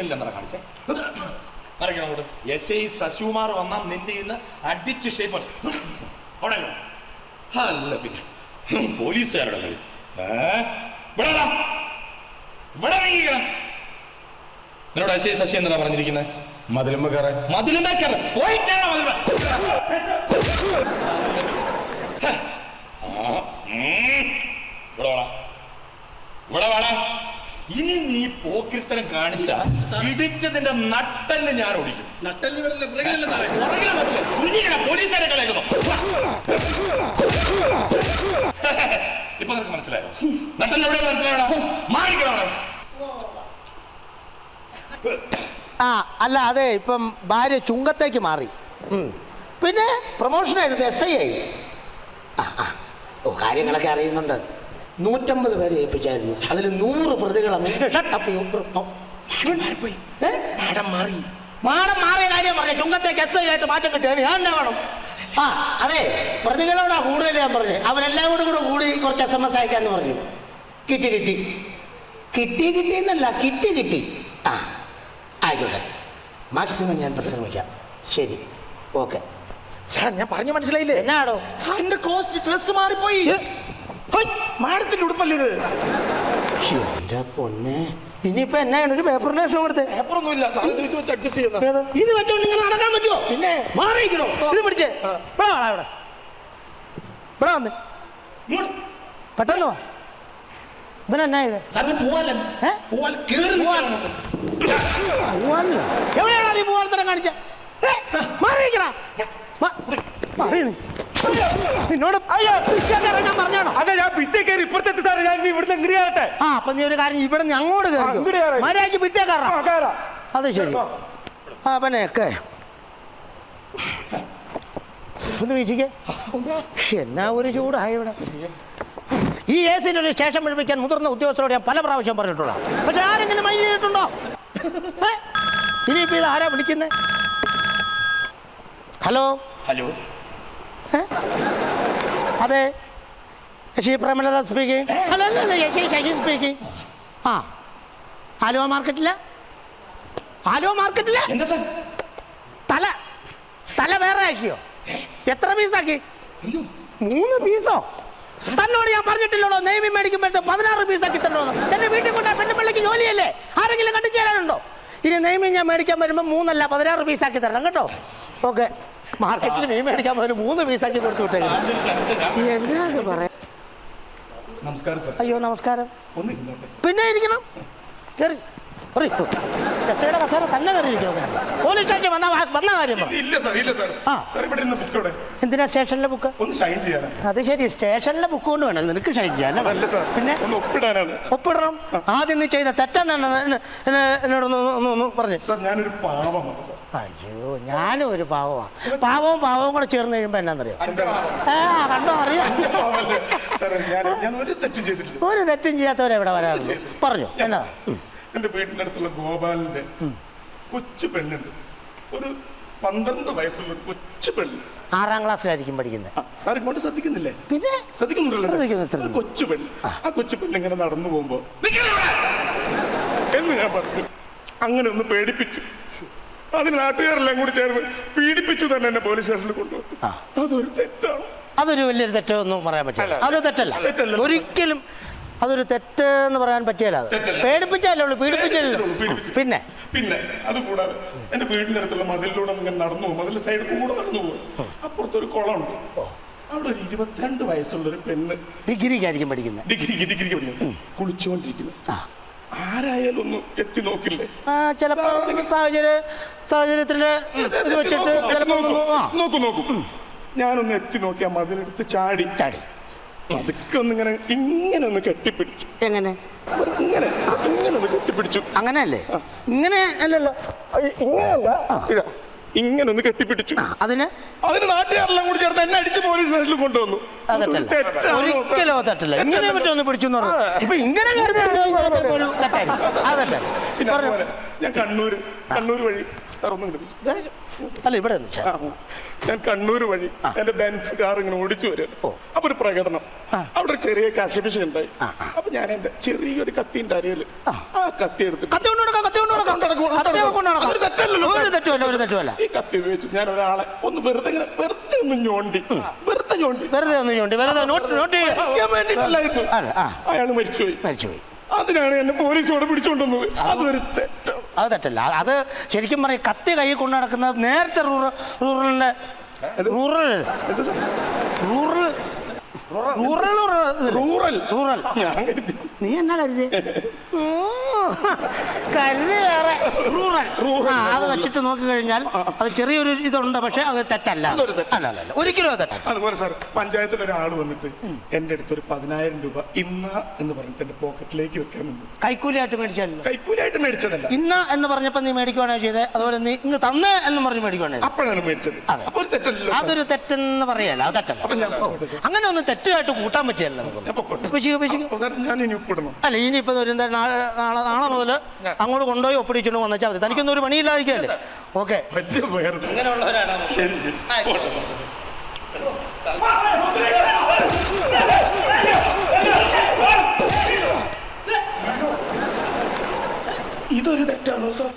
സ്റ്റേഷനിൽ എന്താ കാണിച്ചേ? മറിക്കണം അങ്ങോട്ട്. എസ് ഐ ശശികുമാർ വന്നാൽ നിന്റെ ഇന്ന് അടിച്ച് ഷേപ്പ് അവിടെ. അല്ല പിന്നെ. പോലീസുകാരുടെ കളി. ഇവിടെ നിന്നോട് എസ് ഐ ശശി എന്താ പറഞ്ഞിരിക്കുന്നത് മതിലുമ്പ കയറാൻ മതിലുമ്പ കയറി പോയിട്ടാണ് ഇവിടെ വേണം ഇവിടെ വേണം ഇനി നീ പോക്കിരിത്തരം കാണിച്ച ഇടിച്ചതിന്റെ നട്ടൽ ഞാൻ ഓടിക്കും പോലീസുകാരെ കളിയാക്കുന്നു ഇപ്പൊ നിനക്ക് മനസ്സിലായോ? നട്ടൽ എവിടെ മനസ്സിലായോ മാറിക്കണം ആ അല്ല അതെ ഇപ്പം ഭാര്യ ചുങ്കത്തേക്ക് മാറി. പിന്നെ പ്രൊമോഷൻ ആയിരുന്നു എസ് ഐ ആയി ആ ആ. ഓ കാര്യങ്ങളൊക്കെ അറിയുന്നുണ്ട്. നൂറ്റമ്പത് പേരെ ഏൽപ്പിച്ചായിരുന്നു. അതിൽ നൂറ് പ്രതികളെ മാഡം മാറിയ കാര്യം പറഞ്ഞു ചുങ്കത്തേക്ക് എസ് ഐ ആയിട്ട് മാറ്റം കിട്ടിയത് ഞാൻ എന്നാ വേണം ആ അതെ പ്രതികളോടാ കൂടുതൽ ഞാൻ പറഞ്ഞു. അവരെല്ലാം കൂടെ കൂടെ കൂടി കുറച്ച് എസ് എം എസ് അയക്കാന്ന് പറഞ്ഞു. കിട്ടി കിട്ടി. കിട്ടി എന്നല്ല കിറ്റി കിട്ടി. ആ ആയിക്കോട്ടെ. മാക്സിമം ഞാൻ പരിശ്രമിക്കാം. ശരി. ഓക്കെ സാർ ഞാൻ പറഞ്ഞു മനസ്സിലായില്ലേ? എന്നാടോ? സാറിന്റെ കോസ്റ്റ് ഡ്രസ് മാറിപ്പോയി. മാഡത്തിന്റെ ഉടുപ്പല്ലേ ഇത്? എന്റെ പൊന്നെ. ഇനിയിപ്പോ എന്നാണ് ഒരു പേപ്പറിന്റെ കൊടുത്തേ സാർ ഇത് വെച്ച് അഡ്ജസ്റ്റ് ചെയ്യുന്ന. ഇത് വെച്ചോണ്ട് ഇങ്ങനെ നടക്കാൻ പറ്റുമോ പിന്നെ? മാറിയിരിക്കണോ? ഇത് പിടിച്ചേ. ഇവിടെ വാടാ ഇവിടെ. ഇവിടെ വന്ന്. പെട്ടെന്ന് വാ. ഇവൻ എന്നാ ഇത്. എവിടെയാണോ നീ കാണിച്ച? മാറിയിരിക്കണ? മാറി. നിന്നോട് ഞാൻ പറഞ്ഞാണോ? അതെ ഞാൻ പിറ്റേ കയറി ഇപ്പുറത്തെത്തി സാറേ. ഞാൻ ഇവിടുന്ന് എങ്ങനെയാകട്ടെ ആ അപ്പൊ നീ ഒരു കാര്യം ഇവിടെ നിന്ന് അങ്ങോട്ട് ആ, ഇങ്ങോട്ട് കയറി കയറാം. മര്യാദയ്ക്ക് പിറ്റേ കയറാം. കയറാം. അത് ശരി. ആ പിന്നെ ഒക്കെ. ഒന്ന് വീശിക്കേ. എന്നാ ഒരു ചൂടായി ഇവിടെ. ഈ എ സിന്റെ ഒരു സ്റ്റേഷൻ പിടിപ്പിക്കാൻ മുതിർന്ന ഉദ്യോഗസ്ഥരോട് ഞാൻ പല പ്രാവശ്യം പറഞ്ഞിട്ടുള്ള പക്ഷെ ആരെങ്കിലും മൈൻഡ് ചെയ്തിട്ടുണ്ടോ? ഏ? ഇനിയിപ്പോ ഇത് ആരാ വിളിക്കുന്നത് ഹലോ? ഹലോ? അതെ. ശശി പ്രേമലത സ്പീക്കിംഗ് അല്ല അല്ല അല്ല ശശി ശശി സ്പീക്കിംഗ് ആ. ആലുവ മാർക്കറ്റിൽ? ആലുവ മാർക്കറ്റിൽ? തല. തല വേറെ ആക്കിയോ? എത്ര പീസാക്കി മൂന്ന് പീസോ തന്നോട് ഞാൻ പറഞ്ഞിട്ടില്ലല്ലോ. നെയ്മി മേടിക്കുമ്പോഴത്തെ പതിനാറ് പീസാക്കി തന്നോ എന്റെ വീട്ടിൽ കൊണ്ടാ പെണ്ണുപിള്ളിക്ക് ജോലിയല്ലേ? ആരെങ്കിലും കണ്ടു ചേരാനുണ്ടോ ഇനി നെയ്മി ഞാൻ മേടിക്കാൻ വരുമ്പോൾ മൂന്നല്ല പതിനാറ് പീസാക്കി തരണം കേട്ടോ. ഓക്കെ മാർക്കറ്റിൽ മീൻ മേടിക്കാൻ പോലും മൂന്ന് പീസാക്കി കൊടുത്തു വിട്ടേക്കുന്നു. എന്നാന്ന് പറയാ? നമസ്കാരം സർ അയ്യോ നമസ്കാരം. ഒന്ന് ഇരുന്നോട്ടെ. പിന്നെ ഇരിക്കണം. കയറി കസയുടെ കസേര തന്നെ കയറിയിരിക്കണം പോലീസ് സ്റ്റേഷൻ വന്ന വന്ന കാര്യം ഇല്ല സർ ഇല്ല സർ ആ. സാർ ഇവിടെ ഇരുന്ന് ബുക്കോടെ എന്തിനാ സ്റ്റേഷനിലെ ബുക്ക് ഒന്ന് ഷൈൻ ചെയ്യാനാ. അത് ശരി സ്റ്റേഷനിലെ ബുക്ക് കൊണ്ട് വേണം. നിനക്ക് ഷൈൻ ചെയ്യാൻ സർ പിന്നെ? ഒന്ന് ഒപ്പിടാനാണ്. ഒപ്പിടണം. ആദ്യം നീ ചെയ്ത തെറ്റെന്നാണ് എന്നോടൊന്ന് ഒന്ന് ഒന്ന് പറഞ്ഞു. സാർ ഞാനൊരു പാവമാണ് അയ്യോ ഞാനും ഒരു പാവമാണ് പാവവും പാവവും കൂടെ ചേർന്ന് കഴിയുമ്പോ എന്നാന്നറിയോ? ആ കണ്ടോ അറിയാം? ഒരു തെറ്റും ചെയ്തിട്ടില്ല. ഒരു തെറ്റും ചെയ്യാത്തവരെ ഇവിടെ വരാറുള്ളൂ. പറഞ്ഞു എന്നാ. എന്റെ വീട്ടിന്റെ അടുത്തുള്ള ഗോപാലിന്റെ കൊച്ചു പെണ്ണുണ്ട്. ഒരു പന്ത്രണ്ട് വയസ്സുള്ള ഒരു കൊച്ചു പെണ്ണ്. ആറാം ക്ലാസ്സിലായിരിക്കും പഠിക്കുന്നത്. സാർ ഇങ്ങോട്ട് ശ്രദ്ധിക്കുന്നില്ലേ? പിന്നെ? ശ്രദ്ധിക്കുന്നുണ്ടല്ലോ ശ്രദ്ധിക്കുന്നു, ശ്രദ്ധിക്കുന്നു. കൊച്ചു പെണ്ണ്. ആ. കൊച്ചു പെണ്ണ് ഇങ്ങനെ നടന്നു പോകുമ്പോ എന്ന് ഞാൻ പറഞ്ഞു. അങ്ങനെ ഒന്ന് പേടിപ്പിച്ചു അതിന് നാട്ടുകാരെല്ലാം കൂടി ചേർന്ന് പീഡിപ്പിച്ചു തന്നെ എന്നെ പോലീസ് സ്റ്റേഷനിൽ കൊണ്ടുപോകും. അതൊരു തെറ്റാണ്. അതൊരു വലിയൊരു തെറ്റൊന്നും പറയാൻ പറ്റില്ല. അത് തെറ്റല്ല. ഒരിക്കലും അതൊരു തെറ്റ് എന്ന് പറയാൻ പറ്റിയല്ല അത്. തെറ്റല്ല. പേടിപ്പിച്ചല്ലേ ഉള്ളൂ പീഡിപ്പിച്ചല്ലേ. പിന്നെ? പിന്നെ അത് കൂടാതെ എന്റെ വീടിന്റെ അടുത്തുള്ള മതിലിലൂടെ ഇങ്ങനെ നടന്നു പോകും. അതിൽ സൈഡിൽ കൂടെ നടന്നു പോകും. അപ്പുറത്തൊരു കുളമുണ്ട്. അവിടെ ഒരു ഇരുപത്തിരണ്ട് വയസ്സുള്ള ഒരു പെണ്ണ്. ഡിഗ്രിക്കായിരിക്കും പഠിക്കുന്നത്. ഡിഗ്രിക്ക് ഡിഗ്രിക്ക് പഠിക്കുന്നത് കുളിച്ചുകൊണ്ടിരിക്കുന്നു ആ. ആരായാലും ഒന്ന് എത്തി നോക്കില്ലേ? ആ ചിലപ്പോൾ സാഹചര്യ സാഹചര്യത്തിൽ ഇത് വെച്ചിട്ട് നോക്കൂ നോക്കൂ ഞാനൊന്ന് എത്തി നോക്കി ആ മതിലെടുത്ത് ചാടി. ചാടി. അതൊക്കെ ഒന്ന് ഇങ്ങനെ ഇങ്ങനെ ഒന്ന് കെട്ടിപ്പിടിച്ചു. എങ്ങനെ? ഇങ്ങനെ ഇങ്ങനെ ഒന്ന് കെട്ടിപ്പിടിച്ചു. അങ്ങനെയല്ലേ? ഇങ്ങനെ അല്ലല്ലോ. ഇങ്ങനെയല്ല. ഇതാ. ഇങ്ങനെ ഒന്ന് കെട്ടിപ്പിടിച്ചു അതിന്? അതിന് നാട്ടുകാരെല്ലാം കൂടി ചേർത്ത് എന്നെ അടിച്ച് പോലീസ് സ്റ്റേഷനിൽ കൊണ്ടുവന്നു. ഒരിക്കലോ തെറ്റല്ല. ഇങ്ങനെ പറ്റുമെന്ന് പിടിച്ചു ഇപ്പൊ ഇങ്ങനെ ഞാൻ കണ്ണൂര് കണ്ണൂർ വഴി സാർ ഒന്നും കിട്ടും അല്ല ഇവിടെ ഞാൻ കണ്ണൂർ വഴി എന്റെ ബെൻസ് കാർ ഇങ്ങനെ ഓടിച്ചു വരും. അപ്പൊ ഒരു പ്രകടനം. അവിടെ ഒരു ചെറിയ കശപിശ ഉണ്ടായി. അപ്പൊ ഞാൻ എന്റെ ചെറിയൊരു കത്തിന്റെ അരയിൽ ആ. കത്തി എടുത്തിട്ട് കത്തി കത്തി കത്തി ഈ കത്തി ഉപയോഗിച്ചു. ഞാൻ ഒരാളെ ഒന്ന് വെറുതെ ഇങ്ങനെ വെറുതെ ഒന്ന് ഞോണ്ടി. വെറുതെ ഞോണ്ടി. വെറുതെ ഒന്ന് ഞോണ്ടി വെറുതെ വേണ്ടിയിട്ടല്ലായിരുന്നു. അയാൾ മരിച്ചുപോയി. മരിച്ചുപോയി. അതിനാണ് എന്നെ പോലീസ് ഇവിടെ പിടിച്ചോണ്ടുവന്നത് അതൊരു തെറ്റാണ് അത് തെറ്റല്ല. അത് ശരിക്കും പറയും കത്തി കൈ കൊണ്ട് നടക്കുന്നത് നേരത്തെ rural റൂറലിന്റെ rural. Rural. Rural. Rural rural. നീ എന്നാ കരുതി കരുതി വേറെ. റൂറൽ. റൂറൽ. ആ അത് വെച്ചിട്ട് നോക്കി കഴിഞ്ഞാൽ അത് ചെറിയൊരു ഇതുണ്ട് പക്ഷെ അത് തെറ്റല്ല. അതൊരു തെറ്റ്. അല്ല അല്ല അല്ല. ഒരിക്കലും അത് തെറ്റല്ല. അതുപോലെ സാർ പഞ്ചായത്തിൽ ഒരാൾ വന്നിട്ട് എന്റെ അടുത്ത് ഒരു പതിനായിരം രൂപ ഇന്ന എന്ന് പറഞ്ഞിട്ട് എന്റെ പോക്കറ്റിലേക്ക് വെക്കാൻ നിന്നു കൈക്കൂലിയായിട്ട് മേടിച്ചല്ലോ കൈക്കൂലിയായിട്ട് മേടിച്ചതല്ല. ഇന്ന് എന്ന് പറഞ്ഞപ്പോ നീ മേടിക്കുവാണോ ചെയ്തത് അതുപോലെ നീ ഇങ്ങ് തന്ന് എന്ന് പറഞ്ഞ് മേടിക്കുവാണോ ചെയ്തത്? അപ്പോഴാണ് മേടിച്ചത്. അതെ. അപ്പൊ ഒരു തെറ്റല്ലോ സാർ. അതൊരു തെറ്റെന്ന് പറയല്ല അത് തെറ്റല്ല. അപ്പൊ ഞാൻ പോകട്ടെ സാർ. അങ്ങനെ ഒന്നും തെറ്റായിട്ട് കൂട്ടാൻ പറ്റിയല്ലോ നമുക്ക്? ഞാൻ പൊക്കോട്ടെ. പിശിക്ക് പിശിക്ക് അപ്പൊ സാർ ഞാൻ ഇനി ഉപ്പിടണം അല്ല ഇനിയിപ്പോൾ ഒരു എന്താ നാളെ നാളെ നാളെ മുതൽ അങ്ങോട്ട് കൊണ്ടുപോയി ഒപ്പിടിച്ചുകൊണ്ട് വന്നാൽ മതി. തനിക്കൊന്നും ഒരു പണിയില്ലായിരിക്കല്ലേ ഓക്കെ. വലിയ വേറെ അങ്ങനെയുള്ളവരാണ് ശരി. ഇതൊരു തെറ്റാണോ സാർ?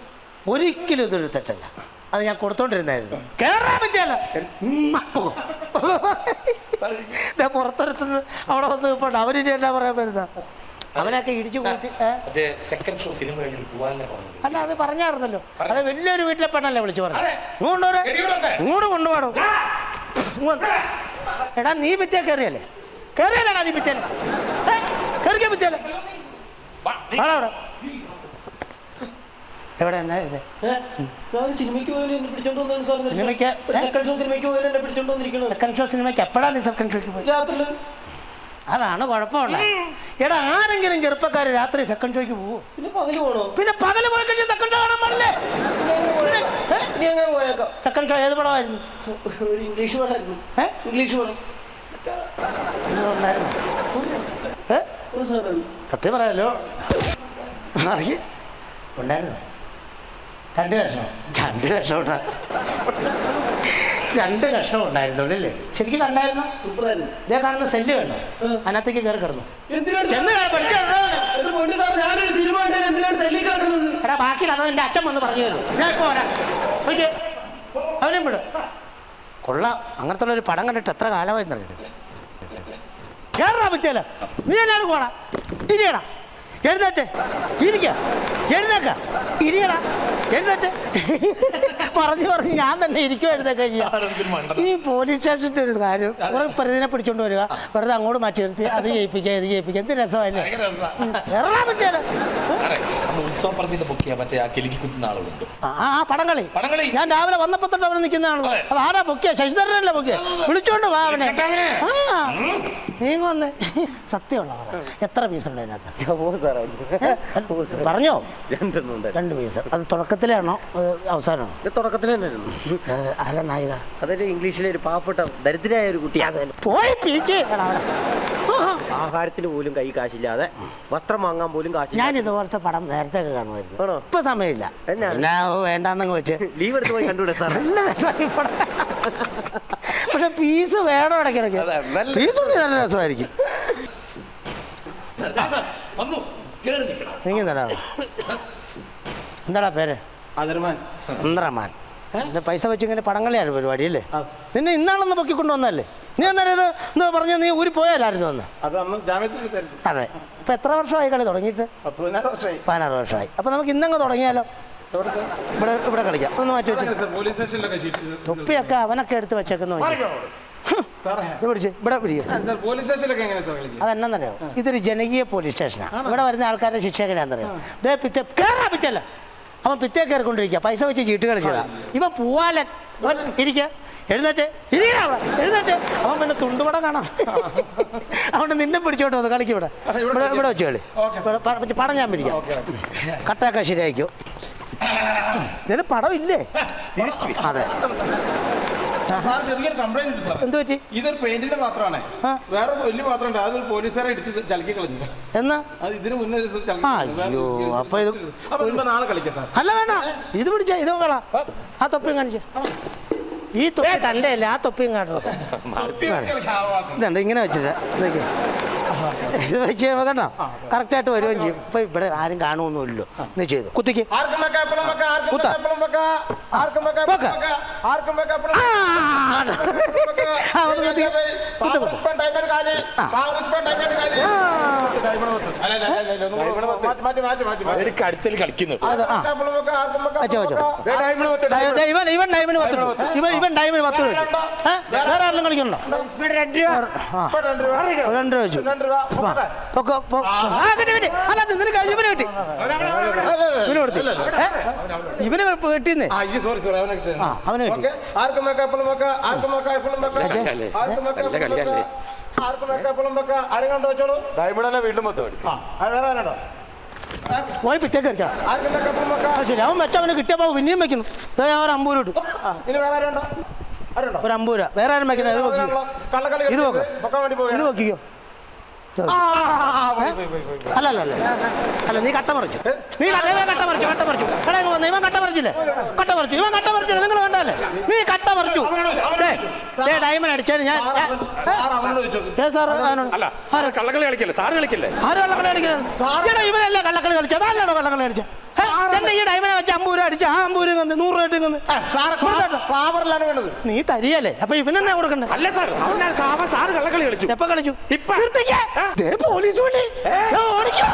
ഒരിക്കലും ഇതൊരു തെറ്റല്ല. അത് ഞാൻ കൊടുത്തോണ്ടിരുന്നായിരുന്നു. കേറാൻ പറ്റിയല്ല. പുറത്തൊരുത്തുനിന്ന് അവിടെ വന്ന് അവരിനി എന്നാ പറയാൻ വരുന്ന? അവനൊക്കെ ഇടിച്ചു കൂട്ടി ഏ? അത് സെക്കൻഡ് ഷോ സിനിമ അല്ല അത് പറഞ്ഞായിരുന്നല്ലോ. അത് വലിയൊരു വീട്ടിലെ പെണ്ണല്ലേ വിളിച്ചു പറഞ്ഞു ഇങ്ങോട്ട് കൊണ്ടുപോകണം എടാ നീ ഭിത്തിയ കയറിയല്ലേ കയറിയല്ലേടാ നീ ഭിത്തിയല്ലേ കയറിക്കാൻ ഭിത്തിയല്ലേ എവിടെ എന്നാ ഇത്? സിനിമയ്ക്ക് സിനിമയ്ക്ക് സെക്കൻഡ് ഷോ സിനിമയ്ക്ക് പോയാലും എന്നെ പിടിച്ചോണ്ട് വന്നിരിക്കുന്നത് സിനിമയ്ക്ക് എപ്പോഴാ നീ സെക്കൻഡ് ഷോയ്ക്ക് പോയി? അതാണ് കുഴപ്പമുള്ള എടാ ആരെങ്കിലും ചെറുപ്പക്കാർ രാത്രി സെക്കൻഡ് ഷോയ്ക്ക് പോവോ? പിന്നെ പകൽ പോണോ? പിന്നെ പകൽ പോയി കഴിഞ്ഞാൽ സെക്കൻഡ് ഷോ കാണാൻ പാടില്ലേ? ഇനി അങ്ങനെ പോയേക്കാം? സെക്കൻഡ് ഷോ ഏത് പടമായിരുന്നു? ഒരു ഇംഗ്ലീഷ് പടമായിരുന്നു. ഏ? ഇംഗ്ലീഷ് പടം. ഉണ്ടായിരുന്നു. ഏ? സത്യം പറയാലോ. അറിയ ഉണ്ടായിരുന്നു. രണ്ട് ലക്ഷം രണ്ട് ലക്ഷം ഉണ്ടാ. രണ്ട് കഷ്ണം ഉണ്ടായിരുന്നുള്ളൂ അല്ലേ? ശരിക്കും കണ്ടായിരുന്നു? സൂപ്പറായിരുന്നു. ഇതേ കാണുന്ന സെല്ല് വേണോ അതിനകത്തേക്ക് കയറി കിടന്നു. കയറി എന്റെ എടാ ബാക്കി അത് എന്റെ അച്ഛൻ വന്ന് പറഞ്ഞു തരും. ഞാൻ ഇപ്പോൾ വരാം. ഓക്കെ അവനും വിടും. കൊള്ളാം. അങ്ങനത്തെ ഒരു പടം കണ്ടിട്ട് എത്ര കാലമായി അറിയത് കേറാ പറ്റിയല്ല നീ എല്ലാവരും പോടാ. ഇരിയടാ. എഴുന്നേറ്റ്. ഇരിക്ക എഴുന്നേക്ക. ഇരിയടാ. എഴുന്നേറ്റ്. പറഞ്ഞു പറഞ്ഞു ഞാൻ തന്നെ ഇരിക്കും എഴുന്നേക്ക ഈ പോലീസ് സ്റ്റേഷന്റെ ഒരു കാര്യം കുറെ പ്രതിനെ പിടിച്ചോണ്ട് വരിക. വെറുതെ അങ്ങോട്ട് മാറ്റി നിർത്തി. അത് ജയിപ്പിക്കുക ഇത് ജയിപ്പിക്കുക എന്ത് രസമായില്ലേ പറ്റിയല്ല സാറേ നമ്മൾ ഉത്സവം പറഞ്ഞത് ബുക്ക് ചെയ്യാൻ മറ്റേ ആ കിലുക്കി കുത്തുന്ന ആളുകളുണ്ട്. ആ ആ പടങ്ങളി. പടങ്ങളി. ഞാൻ രാവിലെ വന്നപ്പോ തൊട്ട് അവിടെ നിൽക്കുന്നതാണല്ലോ അത്. ആരാ പൊക്കിയ ശശിധരനല്ലേ പൊക്കിയ വിളിച്ചോണ്ട് വാ അവനെ. ആ. നീ വന്ന്. സത്യമുള്ള പറ. എത്ര പീസ് ഉണ്ട് അതിനകത്ത്? ഏ? പറഞ്ഞോ? രണ്ട് പീസ്. അത് തുടക്കത്തിലാണോ അത് അവസാനമാണോ? ഇത് തുടക്കത്തിൽ തന്നെ ആയിരുന്നു അത് ആരാ നായിക? അതൊരു ഇംഗ്ലീഷിലെ ഒരു പാവപ്പെട്ട ദരിദ്രയായ ഒരു കുട്ടിയാണ്. പോയി പീച്ച്. ആഹാരത്തിന് പോലും കൈ കാശില്ലാതെ വസ്ത്രം വാങ്ങാൻ പോലും കാശില്ല ഞാൻ ഇതുപോലത്തെ പടം നേരത്തെ ഒക്കെ കാണുമായിരുന്നു. ആണോ? ഇപ്പൊ സമയമില്ല. എന്നാ? വേണ്ടാന്നങ്ങ് വെച്ച്. ലീവ് എടുത്ത് പോയി കണ്ടു സാർ നല്ല രസമായി പടം. പക്ഷെ പീസ് വേണം ഇടയ്ക്കിടയ്ക്ക്? അതെ, നല്ല പീസ് ഉണ്ടെങ്കിൽ നല്ല രസമായിരിക്കും. വന്നു. കേറി നിൽക്കണം. എന്താടാ പേര്? അതർമാൻ പൈസ വെച്ച് ഇങ്ങനെ കളിയാണ് പരിപാടി അല്ലേ? നിന്നെ ഇന്നാണെന്ന് പൊക്കിക്കൊണ്ട് വന്നല്ലേ നീ അന്നേരം ഇത്? എന്ന് പറഞ്ഞു നീ ഊരി പോയാലായിരുന്നു അന്ന്. അത് അന്ന് ജാമ്യത്തിൽ എടുത്തായിരുന്നു അതെ. ഇപ്പൊ എത്ര വർഷമായി കളി തുടങ്ങിയിട്ട്? പത്ത് പതിനാറ് വർഷമായി. പതിനാറ് വർഷമായി. അപ്പൊ നമുക്ക് ഇന്നങ്ങ് തുടങ്ങിയാലോ? ഇവിടെ ഇവിടെ കളിക്കാം. ഒന്ന് മാറ്റി വെച്ചു. തൊപ്പിയൊക്കെ അവനൊക്കെ എടുത്ത് വെച്ചേക്കുന്നു പിടിച്ച് ഇവിടെ അതെന്നറിയോ ഇതൊരു ജനകീയ പോലീസ് സ്റ്റേഷനാണ് ഇവിടെ വരുന്ന ആൾക്കാരുടെ ശിക്ഷ എങ്ങനെയാണെന്നറിയോ ദേ പിറ്റേ കയറാ പിറ്റല്ല അവൻ പിറ്റേ കയറിക്കൊണ്ടിരിക്കുക. പൈസ വെച്ച് ചീട്ട് കളിച്ചതാ. ഇവൻ പൂവാലൻ. അവൻ ഇരിക്കുക എഴുന്നേറ്റ്. ഇരിക്കണ എഴുന്നേറ്റ്. അവൻ പിന്നെ തുണ്ടുപടം കാണാം. അതുകൊണ്ട് നിന്നെ പിടിച്ചോട്ട് വന്നു. കളിക്ക് ഇവിടെ. ഇവിടെ ഇവിടെ വെച്ച് കളി. പടം ഞാൻ പിടിക്കാം. കട്ടയൊക്കെ ശരിയായിക്കോ. ഇതിന് പടം ഇല്ലേ അതെ. സാർ ചെറിയൊരു കംപ്ലൈന്റ് ഉണ്ട് സാർ എന്ത് പറ്റി? ഇതൊരു പെയിന്റിന്റെ പാത്രമാണ്. ആ. വേറെ വലിയ പാത്രം ഉണ്ട് അത് പോലീസുകാരെ ഇടിച്ച് ചലക്കി കളഞ്ഞു. എന്നാ? അത് ഇതിന് മുന്നേ ഒരു ദിവസം ചളുക്കി കളഞ്ഞു. വേറെ അയ്യോ, ഒരു- അപ്പൊ ഇത് അപ്പൊ നാളെ കളിക്കാം സാർ. അല്ല വേണ്ട. ഇത് പിടിച്ച ഇത് കളാ. ആ. തൊപ്പിയും കാണിച്ച. ഈ തൊപ്പി തന്റെ അല്ലേ ആ തൊപ്പിയും കാട്ടോ ഇതുണ്ട് ഇങ്ങനെ വെച്ചിട്ട്. ഇതൊക്കെ. ഇത് വെച്ച് കഴിയുമ്പോ കണ്ടോ കറക്റ്റായിട്ട് വരുകയും ചെയ്യും. ഇപ്പൊ ഇവിടെ ആരും കാണുമൊന്നുമില്ലല്ലോ എന്ന് ചെയ്തു. കുത്തിക്ക്. കുത്താ. ആർക്കും ആർക്കും. എനിക്ക് അടുത്തിൽ കളിക്കുന്നു ആർക്കും ഇവൻ ഇവൻ ഡൈമിന് പത്ത്. ഇവൻ ഇവൻ ഡൈമിന് പത്ത്. രൂപ? വേറെ ആരെങ്കിലും കളിക്കണോ രണ്ട് രൂപ. വെച്ചു. അല്ല നിനക്ക് ഇവന് കിട്ടി. ഇവന് കൊടുത്തു. ഇവന് ഈ sorry, sorry, അവനെ കിട്ടി. അവന് കിട്ടി. ആർക്കും വെക്കാം, ആർക്കും ആർക്കും വെക്കാം, എപ്പോഴും വെക്കാം. ആ, അത് വേറെ ആരുണ്ടോ? പോയി പിറ്റേക്ക് കളിക്കാം ആർക്കും വെക്കാം, എപ്പോഴും വെക്കാം. ആ ശരി അവൻ വെച്ച അവന് കിട്ടിയപ്പോ പിന്നെയും വെക്കുന്നു. ഞാൻ ഒരു അമ്പൂര് ഇട്ടു. ആ, ഇനി വേറെ ആരുണ്ടോ ആരുണ്ടോ? ഒരു അമ്പൂര. വേറെ ആരും വെക്കണേ ഇത് നോക്കിയോ ഇത് നോക്ക്. ഇത് നോക്കിക്കോ. അല്ല അല്ല അല്ല. അല്ല നീ കട്ട മറിച്ചു. നീ കട്ട ഇവൻ കട്ട മറിച്ചു കട്ട മറിച്ചു. എടാ ഇങ്ങ് വന്ന് ഇവൻ കട്ട മറിച്ചില്ലേ? കട്ട മറിച്ചു ഇവൻ കട്ട മറിച്ചില്ല? നിങ്ങൾ വേണ്ടല്ലേ നീ കട്ട മറിച്ചു. ഡയമണ്ട് ഞാൻ ഏ സാർ കള്ളക്കളി കളിക്കല്ലേ? സാറ് കളിക്കില്ലേ? ആര് കള്ളക്കളി കളിക്കില്ല ഇവനല്ലേ കള്ളക്കളി കളിച്ചത്. അതല്ലാണോ കള്ളക്കളി കളിച്ചത്. ഏ, എന്റെ ഈ ഡയമണ്ട് വെച്ച് അമ്പൂര് അടിച്ച് ആ അമ്പൂര് കന്ന് നൂറ് രൂപ കന്ന് ഫ്ലാവറിലാണ് നീ തരിയല്ലേ? അപ്പൊ ഇവനെന്നാ കൊടുക്കണ്ടേ? അല്ല സാർ സാറ് കള്ളക്കളി കളിച്ചു. എപ്പൊ കളിച്ചു? ഇപ്പൊ. പോലീസ് വിളി. ഓടിക്കോ.